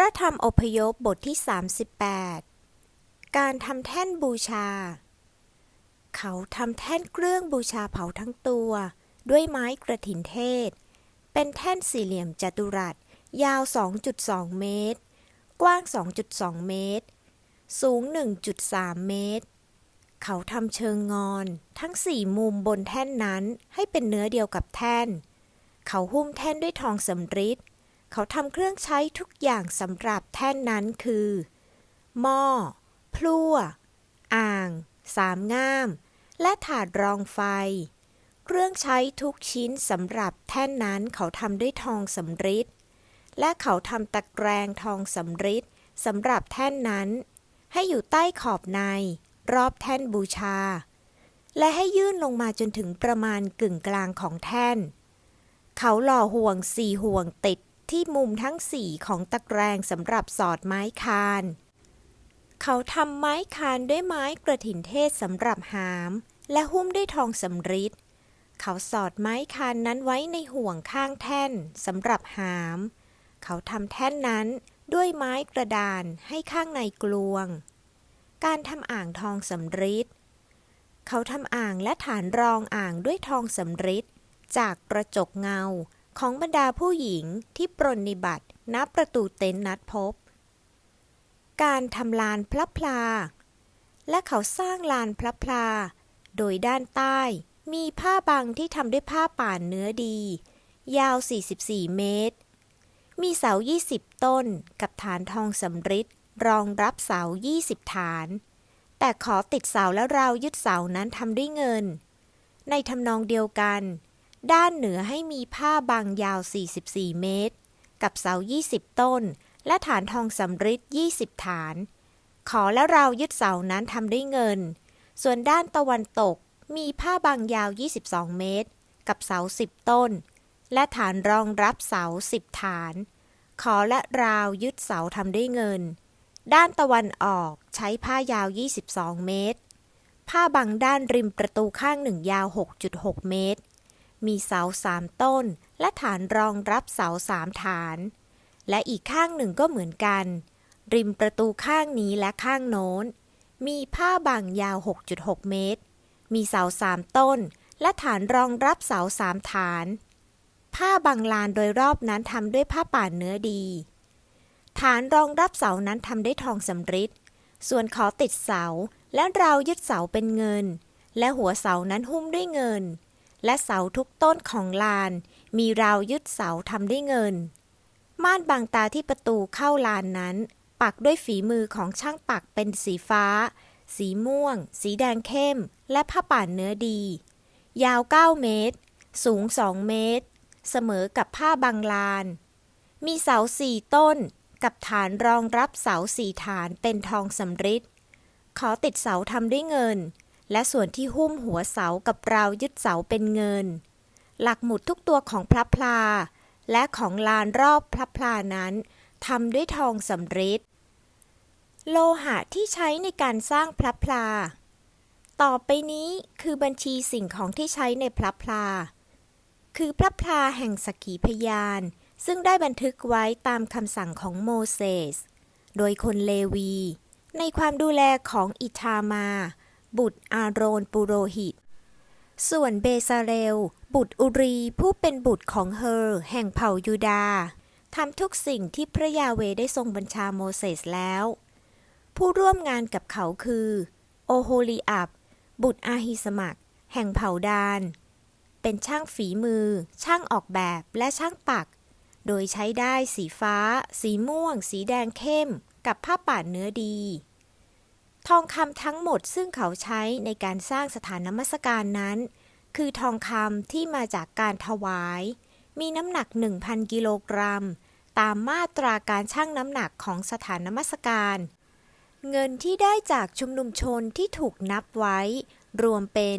ระธรรมอพยพบทที่ 38 การทำแท่นบูชา เขาทำแท่นเครื่องบูชาเผาทั้งตัว ด้วยไม้กระถินเทศ เป็นแท่นสี่เหลี่ยมจัตุรัส ยาว 2.2 เมตร กว้าง 2.2 เมตร สูง 1.3 เมตร เขาทำเชิงงอนทั้งสี่มุมบนแท่นนั้นให้เป็นเนื้อเดียวกับแท่น เขาหุ้มแท่นด้วยทองสำริด เขาทำเครื่องใช้ทุกอย่างสำหรับแท่นนั้นคือ หม้อ พลั่ว อ่าง สามง่าม และถาดรองไฟ เครื่องใช้ทุกชิ้นสำหรับแท่นนั้นเขาทำด้วยทองสำริด และเขาทำตะแกรงทองสำริดสำหรับแท่นนั้น ให้อยู่ใต้ขอบใน รอบแท่นบูชา และให้ยื่นลงมาจนถึงประมาณกึ่งกลางของแท่น เขาหล่อห่วงสี่ห่วงติด ที่มุมทั้งสี่ของตะแกรงสำหรับสอดไม้คาน เขาทำไม้คานด้วยไม้กระถินเทศสำหรับหาม และหุ้มด้วยทองสำริดเขาสอดไม้คานนั้นไว้ในห่วงข้างแท่นสำหรับหาม เขาทำแท่นนั้นด้วยไม้กระดานให้ข้างในกลวง การทำอ่างทองสำริดเขาทำอ่างและฐานรองอ่างด้วยทองสำริดจากกระจกเงา ของบรรดาผู้หญิงที่ปรนนิบัติณประตูเต็นท์นัดพบ การทำลานพระพลา และเขาสร้างลานพระพลา โดยด้านใต้มีผ้าบังที่ทำด้วยผ้าป่านเนื้อดี ยาว 44 เมตร มีเสา 20 ต้นกับฐานทองสำริดรองรับเสา 20 ฐาน แต่ขอติดเสาและรายึดเสานั้นทำด้วยเงิน ในทำนองเดียวกัน ด้านเหนือให้มีผ้าบางยาว 44 เมตร กับเสา 20 ต้น และฐานทองสำริด20 ฐาน ขอและรายึดเสานั้นทำด้วยเงิน ส่วนด้านตะวันตกมีผ้าบางยาว 22 เมตร กับเสา 10 ต้น และฐานรองรับเสา 10 ฐาน ขอและราวยึดเสาทำด้วยเงิน ด้านตะวันออกใช้ผ้ายาว 22 เมตร ผ้าบางด้านริมประตูข้างหนึ่งยาว 6.6 เมตร มีเสาสามต้น และฐานรองรับเสาสามฐาน และอีกข้างหนึ่งก็เหมือนกัน ริมประตูข้างนี้และข้างโน้น มีผ้าบางยาว 6.6 เมตร มีเสาสามต้น และฐานรองรับเสาสามฐาน ผ้าบางลานโดยรอบนั้นทำด้วยผ้าป่านเนื้อดี ฐานรองรับเสานั้นทำด้วยทองสำริดส่วนขอติดเสาและราวยึดเสาเป็นเงิน และหัวเสานั้นหุ้มด้วยเงิน และเสาทุกต้นของลาน มีราวยึดเสาทำด้วยเงิน ม่านบางตาที่ประตูเข้าลานนั้น ปักด้วยฝีมือของช่างปักเป็นสีฟ้า สีม่วง สีแดงเข้ม และผ้าป่านเนื้อดี ยาว 9 เมตร สูง 2 เมตร เสมอกับผ้าบางลาน มีเสาสี่ต้น กับฐานรองรับเสาสี่ฐานเป็นทองสำริดขอติดเสาทำด้วยเงิน และส่วนที่หุ้มหัวเสากับราวยึดเสาเป็นเงิน หลักหมุดทุกตัวของพระพลา และของลานรอบพระพลานั้นทำด้วยทองสำริดโลหะที่ใช้ในการสร้างพระพลา ต่อไปนี้คือบัญชีสิ่งของที่ใช้ในพระพลา คือพระพลาแห่งสกีพยาน ซึ่งได้บันทึกไว้ตามคำสั่งของโมเสส โดยคนเลวี ในความดูแลของอิทามา บุตรอาโรนปุโรหิต ส่วนเบซาเรล บุตรอุรีผู้เป็นบุตรของเฮอร์แห่งเผ่ายูดาทำทุกสิ่งที่พระยาเวได้ทรงบัญชาโมเสสแล้ว ผู้ร่วมงานกับเขาคือ โอโฮลีอับ บุตรอาฮิสมักแห่งเผ่าดาน เป็นช่างฝีมือ ช่างออกแบบและช่างปัก โดยใช้ได้สีฟ้า สีม่วง สีแดงเข้ม กับผ้าป่านเนื้อดี ทองคำทั้งหมดซึ่งเขาใช้ในการสร้างสถานนมัสการนั้น คือทองคำที่มาจากการถวาย มีน้ำหนัก 1,000 กิโลกรัม ตามมาตราการชั่งน้ำหนักของสถานนมัสการ เงินที่ได้จากชุมนุมชนที่ถูกนับไว้ รวมเป็น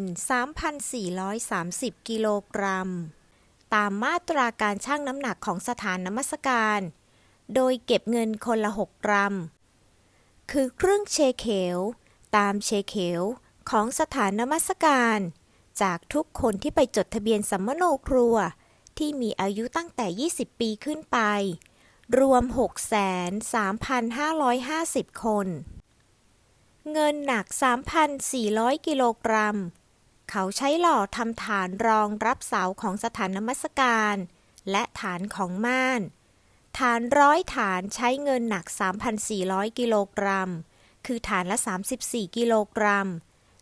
3,430 กิโลกรัม ตามมาตราการชั่งน้ำหนักของสถานนมัสการ โดยเก็บเงินคนละ 6 กรัม คือเครึ่องเชเคลตามเชเคลของสถานนมัสการ จากทุกคนที่ไปจดทะเบียนสัมมโนครัว ที่มีอายุตั้งแต่ 20 ปีขึ้นไป รวม 6,3,550 คน เงินหนัก 3,400 กิโลกรัม เขาใช้หล่อทำฐานรองรับเสาของสถานนมัสการ และฐานของม่าน ฐานร้อยฐานใช้เงินหนัก 3,400 กิโลกรัม คือฐานละ 34 กิโลกรัม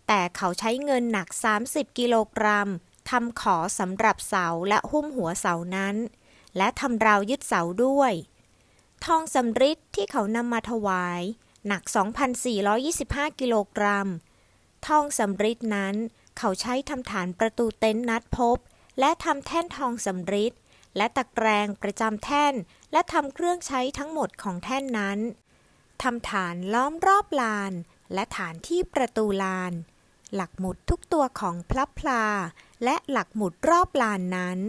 แต่เขาใช้เงินหนัก 30 กิโลกรัมทำขอสำหรับเสาและหุ้มหัวเสานั้น และทำราวยึดเสาด้วย ทองสำริดที่เขานำมาถวาย หนัก 2,425 กิโลกรัม ทองสำริดนั้น เขาใช้ทำฐานประตูเต็นท์นัดพบ และทำแท่นทองสำริด และตะแกรงประจำแท่น และทำเครื่องใช้ทั้งหมดของแท่นนั้นทำฐานล้อมรอบลาน และฐานที่ประตูลาน หลักหมุดทุกตัวของพลับพลา และหลักหมุดรอบลานนั้น